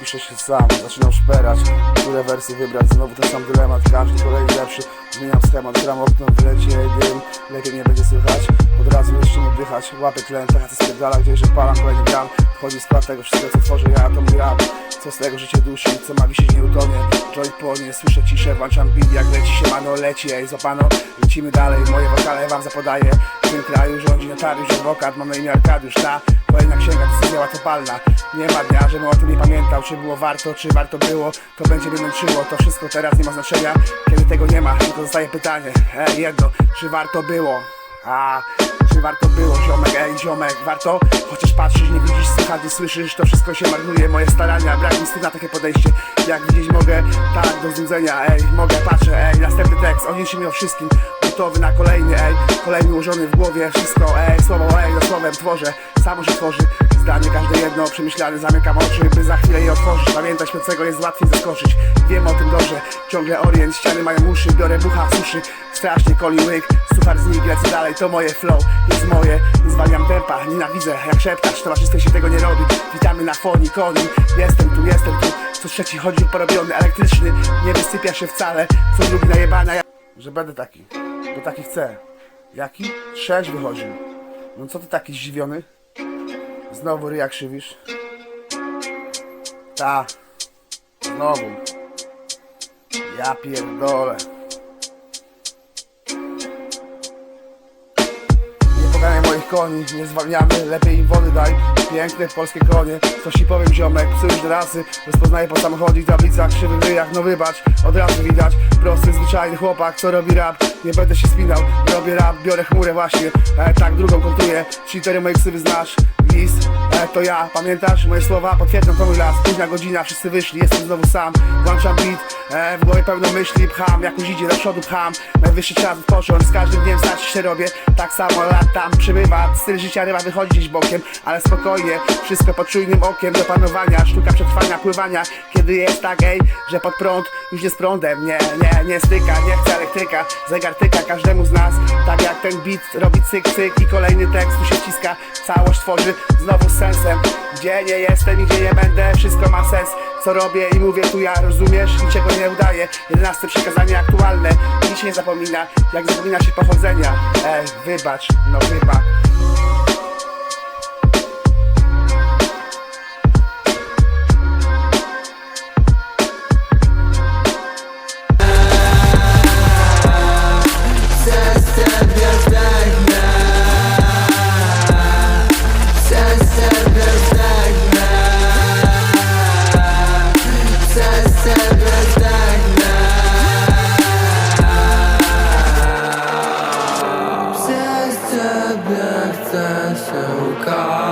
piszę się sam, zaczynam szperać. Które wersy wybrać, znowu ten sam dylemat Każdy kolejny lepszy, zmieniam schemat Gram okno, wylecie dym, lepiej nie będzie słychać. Od razu jeszcze nie oddychać, łapię tlen, taka co spierdala Gdzieś palam, kolejny gram Wchodzi skład tego wszystkiego co tworzę ja, to rap. Co z tego życie dusi, co ma wisieć nie utonie. Joy płonie, słyszę ciszę, włączam beat Jak leci się mano, leci, ej złapano. Lecimy dalej, moje wokale wam zapodaję tym kraju rządzi notariusz, adwokat Mam na imię Arkadiusz, ta Kolejna księga, decyzja łatwopalna Nie ma dnia, żebym o tym nie pamiętał Czy było warto, czy warto było To będzie mnie męczyło, to wszystko teraz nie ma znaczenia. Kiedy tego nie ma, tylko zostaje pytanie Ej, jedno, czy warto było? A, czy warto było, ziomek, ej, ziomek, warto? Chociaż patrzysz, nie widzisz, słuchać, nie słyszysz, to wszystko się marnuje, moje starania, brak mi na takie podejście. Jak widzieć mogę, tak, do znudzenia, ej, mogę, patrzę, ej, następny tekst, odniesie mi o wszystkim Gotowy na kolejny, ej, kolejny ułożony w głowie, wszystko, ej, słowo, ej, za słowem tworzę, samo się tworzy. Zdanie każde jedno, przemyślane, zamykam oczy, by za chwilę je otworzyć. Pamiętaj, śpiącego jest łatwiej zaskoczyć, wiem o tym dobrze. Ciągle orient, ściany mają uszy, biorę bucha, suszy. Strasznie koli łyk, suchar z nich, lecę dalej, to moje flow. Jest moje, nie zwalniam tempa, nienawidzę jak szeptasz. Towarzystwie się tego nie robi, witamy na fonii koni Jestem tu, jestem tu, co trzeci chodzi porobiony, elektryczny. Nie wysypia się wcale, co drugi najebana ja... Że będę taki, bo taki chcę Jaki? Sześć wychodził No co ty taki zdziwiony? Znowu ryja krzywisz? Ta. Znowu. Ja pierdolę. Koni, nie zwalniamy, lepiej im wody daj Piękne polskie konie, coś ci powiem ziomek, psy już rasy. Rozpoznaję po samochodzie, tablicach, krzywych ryjach, no wybacz Od razu widać, prosty, zwyczajny chłopak, co robi rap. Nie będę się spinał, robię rap, biorę chmurę właśnie. E, Tak drugą kontuję, cheatery moje ksywy znasz. Lis, e, to ja, pamiętasz? Moje słowa? Potwierdzam to mój las, późna godzina, wszyscy wyszli, jestem znowu sam. Włączam beat, e, w głowie pełno myśli, pcham Jakąś idzie do przodu, pcham. Najwyższy czas odpocząć, z każdym dniem znać się robię. Tak samo lat tam przybywa, styl życia ryba wychodzi gdzieś bokiem. Ale spokojnie, wszystko pod czujnym okiem do panowania. Sztuka przetrwania, pływania. Kiedy jest tak, ej, że pod prąd już nie z prądem. Nie, nie, nie styka, nie chcę elektryka. Zegar tyka każdemu z nas. Tak jak ten beat robi cyk, cyk I kolejny tekst tu się wciska. Całość tworzy znowu z sensem. Gdzie nie jestem i gdzie nie będę Wszystko ma sens co robię i mówię tu ja, rozumiesz? Niczego nie udaję Jedenaste przekazanie aktualne. Nic nie zapomina, jak zapomina się pochodzenia. Ej, wybacz, no wybacz Przez ciebie chcę się ukazać